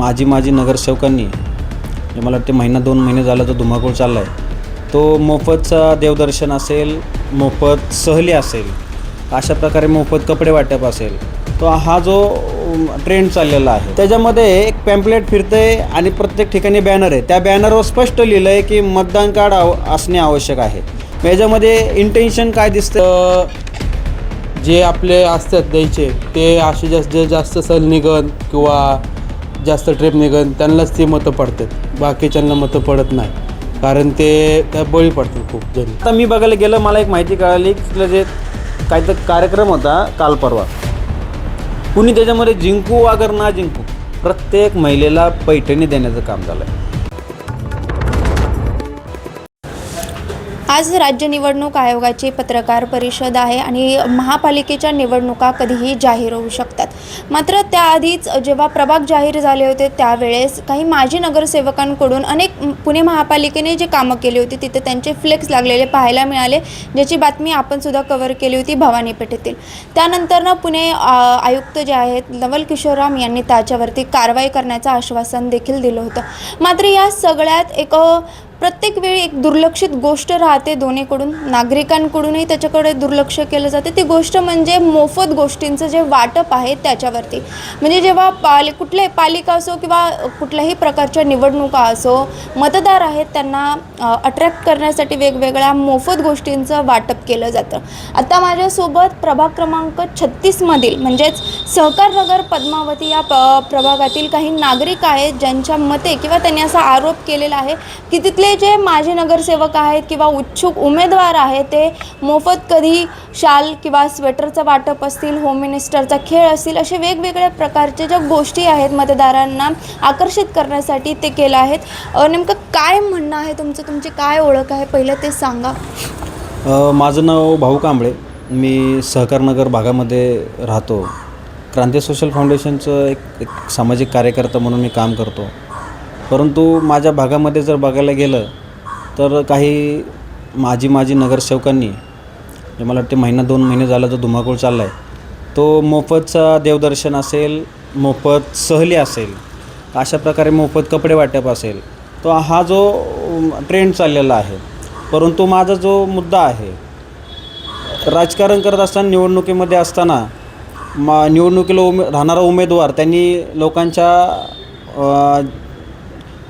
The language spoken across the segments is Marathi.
माझी माझी नगरसेवकांनी म्हणजे मला वाटते महिना दोन महिने झाला तो धुमाकूळ चालला आहे तो मोफतचा देवदर्शन असेल मोफत सहली असेल अशा प्रकारे मोफत कपडे वाटप असेल तो हा जो ट्रेंड चाललेला आहे. त्याच्यामध्ये एक पॅम्पलेट फिरते आणि प्रत्येक ठिकाणी बॅनर आहे. त्या बॅनरवर स्पष्ट लिहिलं आहे की मतदान कार्ड आव असणे आवश्यक आहे. मग याच्यामध्ये इंटेन्शन काय दिसतं जे आपले असतात द्यायचे ते असे जास्त जास्त सल निघन किंवा जास्त ट्रिप निघन त्यांनाच ती मतं पडतात. बाकीच्यांना मतं पडत नाही. कारण ते त्या बळी पडतात खूप जण आता मी बघायला गेलं मला एक माहिती कळाली की तिथलं जे काहीतरी कार्यक्रम होता काल परवा. कुणी त्याच्यामध्ये जिंकू अगर ना जिंकू प्रत्येक महिलेला पैठणी देण्याचं काम झालं आहे आज राज्य निवडणूक आयोगाची पत्रकार परिषद आहे आणि महापालिकेच्या निवडणुका कधीही जाहीर होऊ शकतात. मात्र त्याआधीच जेव्हा प्रभाग जाहीर झाले होते त्यावेळेस काही माजी नगरसेवकांकडून अनेक पुणे महापालिकेने जे कामं केली होती तिथे त्यांचे फ्लेक्स लागलेले पाहायला मिळाले ज्याची बातमी आपण सुद्धा कव्हर केली होती भवानी पेठेतील. त्यानंतरनं पुणे आयुक्त जे आहेत नवल किशोरराम यांनी त्याच्यावरती कारवाई करण्याचं आश्वासन देखील दिलं होतं. मात्र या सगळ्यात एक प्रत्येक वेळी एक दुर्लक्षित गोष्ट राहते दोन्हीकडून. नागरिकांकडूनही त्याच्याकडे दुर्लक्ष केलं जाते. ती गोष्ट म्हणजे मोफत गोष्टींचं जे वाटप आहे त्याच्यावरती. म्हणजे जेव्हा पाल कुठल्याही पालिका असो किंवा कुठल्याही प्रकारच्या निवडणुका असो मतदार आहेत त्यांना अट्रॅक्ट करण्यासाठी वेगवेगळ्या मोफत गोष्टींचं वाटप केलं जातं. आता माझ्यासोबत प्रभाग क्रमांक छत्तीसमधील म्हणजेच सहकार नगर पद्मावती या प प्रभागातील काही नागरिक आहेत ज्यांच्या मते किंवा त्यांनी असा आरोप केलेला आहे की तिथले जे माजी नगरसेवक आहेत किंवा उत्सुक उमेदवार आहेत ते मोफत कधी शाल किंवा स्वेटरचं वाटप असतील होम मिनिस्टरचा खेळ असतील असे वेगवेगळ्या प्रकारचे ज्या गोष्टी आहेत मतदारांना आकर्षित करण्यासाठी ते केलं आहेत. नेमकं काय म्हणणं आहे तुमचं? तुमची काय ओळख आहे? पहिलं ते सांगा. अ, माझं नाव भाऊ कांबळे. मी सहकारनगर भागामध्ये राहतो. क्रांती सोशल फाउंडेशनचं एक एक सामाजिक कार्यकर्ता म्हणून मी काम करतो. परंतु माझ्या भागामध्ये जर बघायला गेलं तर काही माझी माझी नगरसेवकांनी जे मला वाटते महिना दोन महिने झाला जो धुमाकूळ चालला आहे तो मोफतचा देवदर्शन असेल मोफत सहली असेल अशा प्रकारे मोफत कपडे वाटप असेल तो हा जो ट्रेंड चाललेला आहे. परंतु माझा जो मुद्दा आहे राजकारण करत असताना निवडणुकीमध्ये असताना मा निवडणुकीला उमे राहणारा उमेदवार त्यांनी लोकांच्या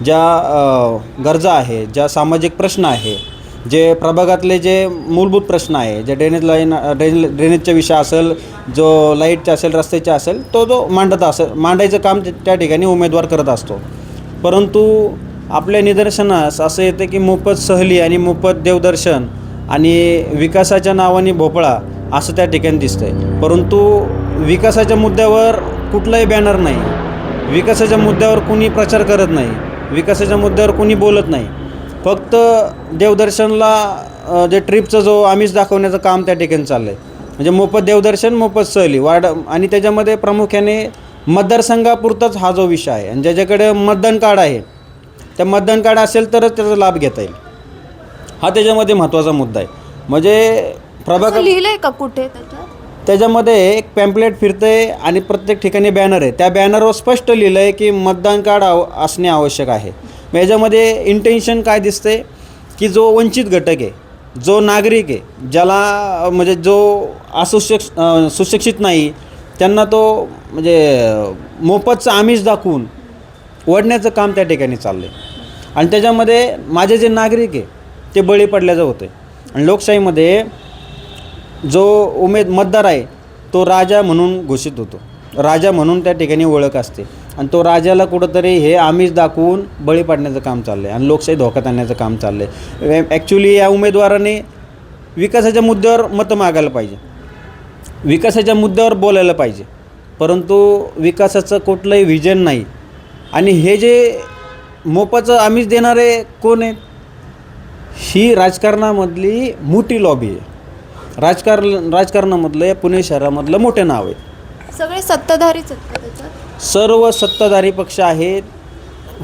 ज्या गरजा आहे ज्या सामाजिक प्रश्न आहे जे प्रभागातले जे मूलभूत प्रश्न आहे जे ड्रेनेज लाईन ड्रेन ड्रेनेजचा विषय असेल जो लाईटचा असेल रस्त्याचा असेल तो जो मांडत असेल मांडायचं काम त्या ठिकाणी उमेदवार करत असतो. परंतु आपल्या निदर्शनास असं येतं की मोफत सहली आणि मोफत देवदर्शन आणि विकासाच्या नावाने भोपळा असं त्या ठिकाणी दिसतंय. परंतु विकासाच्या मुद्द्यावर कुठलाही बॅनर नाही. विकासाच्या मुद्द्यावर कुणी प्रचार करत नाही. विकासाच्या मुद्द्यावर कुणी बोलत नाही. फक्त देवदर्शनला जे ट्रिपचं जो आमिष दाखवण्याचं काम त्या ठिकाणी चाललं आहे म्हणजे मोफत देवदर्शन मोफत सहली वाढ आणि त्याच्यामध्ये प्रामुख्याने मतदारसंघापुरताच हा जो विषय आहे. आणि ज्याच्याकडे मतदान कार्ड आहे त्या मतदान कार्ड असेल तरच त्याचा लाभ घेता येईल. हा त्याच्यामध्ये महत्त्वाचा मुद्दा आहे. म्हणजे प्रभाग लिहिलं आहे का कुठे? त्याच्यामध्ये एक पॅम्पलेट आहे आणि प्रत्येक ठिकाणी बॅनर आहे. त्या बॅनरवर स्पष्ट लिहिलं आहे की मतदान कार्ड आव असणे आवश्यक आहे. मग याच्यामध्ये इंटेन्शन काय दिसते की जो वंचित घटक आहे जो नागरिक आहे ज्याला म्हणजे जो असुशिक्ष सुशिक्षित नाही त्यांना तो म्हणजे मोफतचं आमिष दाखवून ओढण्याचं काम त्या ठिकाणी चाललं आहे आणि त्याच्यामध्ये माझे जे नागरिक आहे ते बळी पडल्याचं होतं आणि लोकशाहीमध्ये जो उमेद मतदार आहे तो राजा म्हणून घोषित होतो. राजा म्हणून त्या ठिकाणी ओळख असते. आणि तो राजाला कुठंतरी हे आमिष दाखवून बळी पाडण्याचं काम चाललं आहे आणि लोकशाही धोक्यात आणण्याचं काम चाललं आहे ॲक्च्युली या उमेदवाराने विकासाच्या मुद्द्यावर मतं मागायला पाहिजे. विकासाच्या मुद्द्यावर बोलायला पाहिजे. परंतु विकासाचं कुठलंही व्हिजन नाही. आणि हे जे मोपाचं आमिष देणारे कोण आहेत? ही राजकारणामधली मोठी लॉबी आहे. राजकारण राजकारणामधलं या पुणे शहरामधलं मोठे नाव आहे. सगळे सत्ताधारीच आहेत का त्याच्यात? सर्व सत्ताधारी पक्ष आहेत.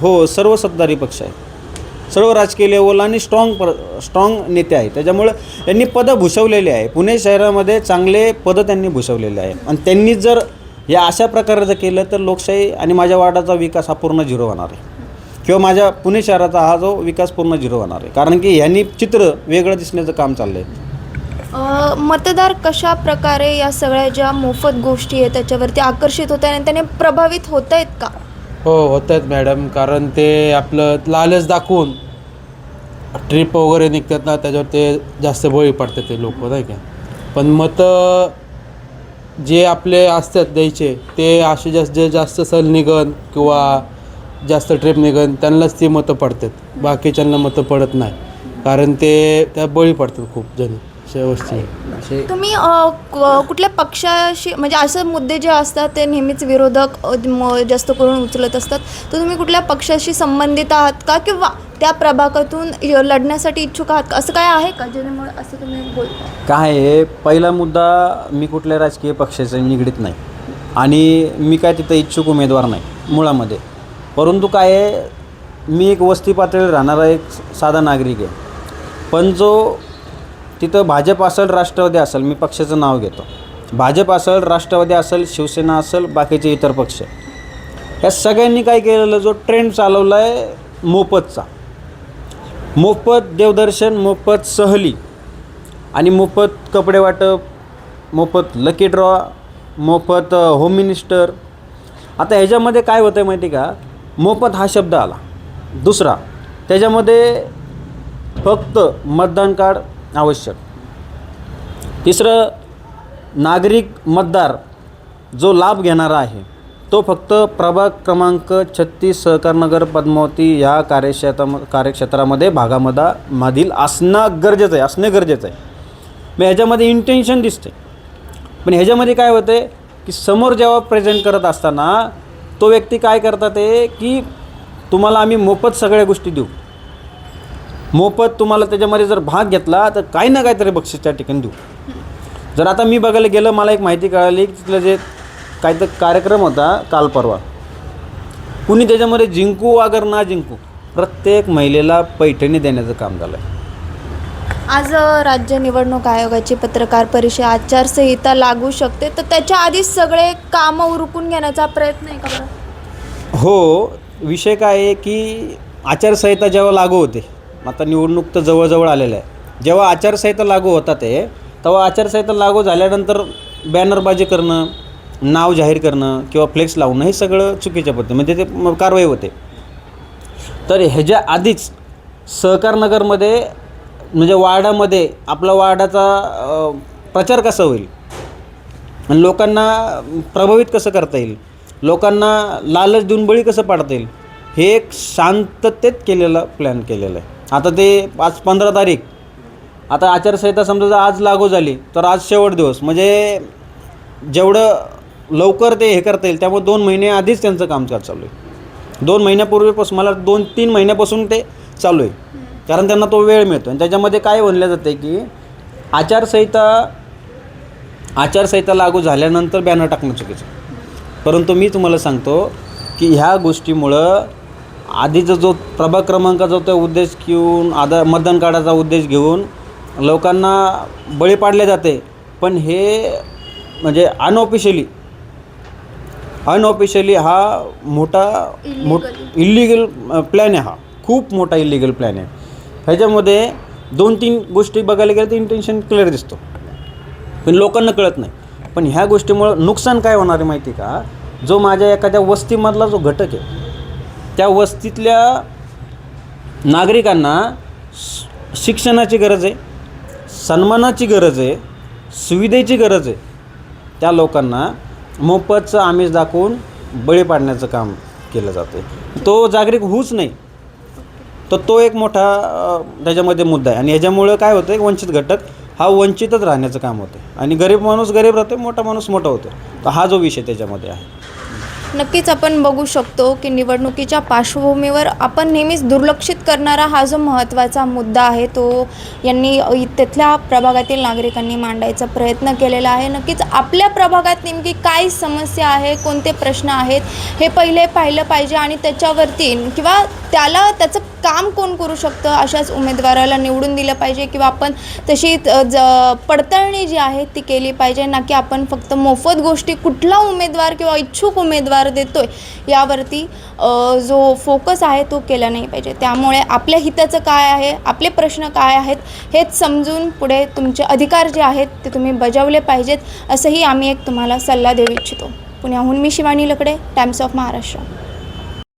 हो सर्व सत्ताधारी पक्ष आहेत. सर्व राजकीय लेवल आणि स्ट्रॉंग पर स्ट्रॉंग नेते आहेत. त्याच्यामुळं त्यांनी पदं भूषवलेले आहे. पुणे शहरामध्ये चांगले पदं त्यांनी भूषवलेले आहे. आणि त्यांनी जर या अशा प्रकारे जर केलं तर लोकशाही आणि माझ्या वार्डाचा विकास हा पूर्ण झिरो होणार आहे. किंवा माझ्या पुणे शहराचा हा जो विकास पूर्ण झिरो होणार आहे. कारण की ह्यांनी चित्र वेगळं दिसण्याचं काम चाललं आहे मतदार कशा प्रकारे या सगळ्या ज्या मोफत गोष्टी आहेत त्याच्यावरती आकर्षित होत आहेत आणि त्याने प्रभावित होत आहेत का? हो होत आहेत मॅडम. कारण ते आपलं लालच दाखवून ट्रिप वगैरे निघतात ना त्याच्यावर ते जास्त बळी पडतात ते लोक नाही का? पण मतं जे आपले असतात द्यायचे ते असे जास्त जे जास्त सल निघन किंवा जास्त ट्रिप निघन त्यांनाच ती मतं पडतात. बाकीच्यांना मतं पडत नाही. कारण ते त्या बळी पडतात खूप जण. असे तुम्ही अ, क- कुठल्या पक्षाशी म्हणजे असे मुद्दे जे असतात ते नेहमीच विरोधक अ, म- जास्त करून उचलत असतात. तर तुम्ही कुठल्या पक्षाशी संबंधित आहात का? किंवा त्या प्रभागातून य- लढण्यासाठी इच्छुक आहात का? असं काय आहे का? ज्याच्यामुळे असं तुम्ही बोलता काय आहे पहिला मुद्दा मी कुठल्या राजकीय पक्षाचा निगडीत नाही. आणि मी काय तिथं इच्छुक उमेदवार नाही मुळामध्ये. परंतु काय आहे मी एक वस्ती पातळीवर राहणारा एक साधा नागरिक आहे. पण जो तिथं भाजप असेल राष्ट्रवादी असेल मी पक्षाचं नाव घेतो. भाजप असेल राष्ट्रवादी असेल शिवसेना असेल बाकीचे इतर पक्ष. या सगळ्यांनी काय केलेलं जो ट्रेंड चालवला आहे मोफतचा. मोफत देवदर्शन मोफत सहली आणि मोफत कपडे वाटप मोफत लकी ड्रॉ मोफत होम मिनिस्टर आता ह्याच्यामध्ये काय होतं आहे माहिती का? मोफत हा शब्द आला. दुसरा त्याच्यामध्ये फक्त मतदान कार्ड आवश्यक. तिसरं नागरिक मतदार जो लाभ घेणारा आहे तो फक्त प्रभाग क्रमांक छत्तीस सहकारनगर पद्मावती ह्या कार्यक्षेत्रा कार्यक्षेत्रामध्ये भागामध्ये मधील असणं गरजेचं आहे असणे गरजेचं आहे. मग ह्याच्यामध्ये इंटेन्शन दिसते पण ह्याच्यामध्ये काय होतं आहे की समोर जेव्हा प्रेझेंट करत असताना तो व्यक्ती काय करतात ते की तुम्हाला आम्ही मोफत सगळ्या गोष्टी देऊ. मोफत तुम्हाला त्याच्यामध्ये जर भाग घेतला तर काही ना काहीतरी बक्षीस त्या ठिकाणी देऊ. जर आता मी बघायला गेलं मला एक माहिती कळाली की तिथलं जे काहीतरी कार्यक्रम होता काल परवा. कुणी त्याच्यामध्ये जिंकू अगर ना जिंकू प्रत्येक महिलेला पैठणी देण्याचं काम झालं आहे आज राज्य निवडणूक आयोगाची पत्रकार परिषद आचारसंहिता लागू शकते तर त्याच्या आधीच सगळे कामं उरकून घेण्याचा प्रयत्न आहे का बरं? हो विषय काय आहे की आचारसंहिता जेव्हा लागू होते आता निवडणूक तर जवळजवळ आलेलं आहे. जेव्हा आचारसंहिता लागू होतात ते तेव्हा आचारसंहिता लागू झाल्यानंतर बॅनरबाजी करणं नाव जाहीर करणं किंवा फ्लेक्स लावणं हे सगळं चुकीच्या पद्धती म्हणजे ते कारवाई होते. तर ह्याच्या आधीच सहकारनगरमध्ये म्हणजे वार्डामध्ये आपला वार्डाचा प्रचार कसा होईल? आणि लोकांना प्रभावित कसं करता येईल? लोकांना लालच देऊन बळी कसं पाडता येईल? हे एक शांततेत केलेलं प्लॅन केलेलं आहे. आता ते आज पंधरा तारीख. आता आचारसंहिता समजा जर आज लागू झाली तर आज शेवट दिवस. म्हणजे जेवढं लवकर ते हे करता येईल त्यामुळे दोन महिने आधीच त्यांचं कामकाज चालू आहे. दोन महिन्यापूर्वीपासून मला दोन तीन महिन्यापासून ते चालू आहे. कारण त्यांना तो वेळ मिळतो. आणि त्याच्यामध्ये काय म्हणलं जातं की आचारसंहिता आचारसंहिता लागू झाल्यानंतर बॅनर टाकणं चुकीचं परंतु मी तुम्हाला सांगतो की ह्या गोष्टीमुळं आधीचा जो प्रभाग क्रमांकाचा जो तो उद्देश घेऊन आधार मतदान कार्डाचा उद्देश घेऊन लोकांना बळी पाडले जाते. पण हे म्हणजे अनऑफिशियली अनऑफिशियली हा मोठा मोठ इलिगल प्लॅन आहे हा. खूप मोठा इलिगल प्लॅन आहे. ह्याच्यामध्ये दोन तीन गोष्टी बघायला गेलं तर इंटेन्शन क्लिअर दिसतो. पण लोकांना कळत नाही. पण ह्या गोष्टीमुळं नुकसान काय होणार आहे माहिती का? जो माझ्या एखाद्या वस्तीमधला जो घटक आहे त्या वस्तीतल्या नागरिकांना शिक्षणाची गरज आहे सन्मानाची गरज आहे सुविधेची गरज आहे. त्या लोकांना मोफतचं आमिष दाखवून बळी पाडण्याचं काम केलं जातं तो जागरूक होऊच नाही. तर तो एक मोठा त्याच्यामध्ये मुद्दा आहे. आणि ह्याच्यामुळं काय होतं वंचित घटक हा वंचितच राहण्याचं काम होतं आणि गरीब माणूस गरीब राहतो मोठा माणूस मोठा होतो तर हा जो विषय त्याच्यामध्ये आहे. नक्कीच आपण बघू शकतो की निवडणुकीच्या पार्श्वभूमीवर आपण नेहमीच दुर्लक्षित करणारा हा जो महत्त्वाचा मुद्दा आहे तो यांनी तिथल्या प्रभागातील नागरिकांनी मांडायचा प्रयत्न केलेला आहे. नक्कीच आपल्या प्रभागात नेमकी काय समस्या आहे कोणते प्रश्न आहेत हे पहिले पाहिलं पाहिजे आणि त्याच्यावरती किंवा त्याला त्याचं काम कोण करू शकतं अशाच उमेदवाराला निवडून दिलं पाहिजे किंवा आपण तशी ज पडताळणी जी आहे ती केली पाहिजे ना की आपण फक्त मोफत गोष्टी कुठला उमेदवार किंवा इच्छुक उमेदवार उपचार देतो आहे यावरती जो फोकस आहे तो केला नाही पाहिजे. त्यामुळे आपल्या हिताचं काय आहे आपले प्रश्न काय आहेत हेच समजून पुढे तुमचे अधिकार जे आहेत ते तुम्ही बजावले पाहिजेत असंही आम्ही एक तुम्हाला सल्ला देऊ इच्छितो. पुण्याहून मी शिवानी लकडे टाइम्स ऑफ महाराष्ट्र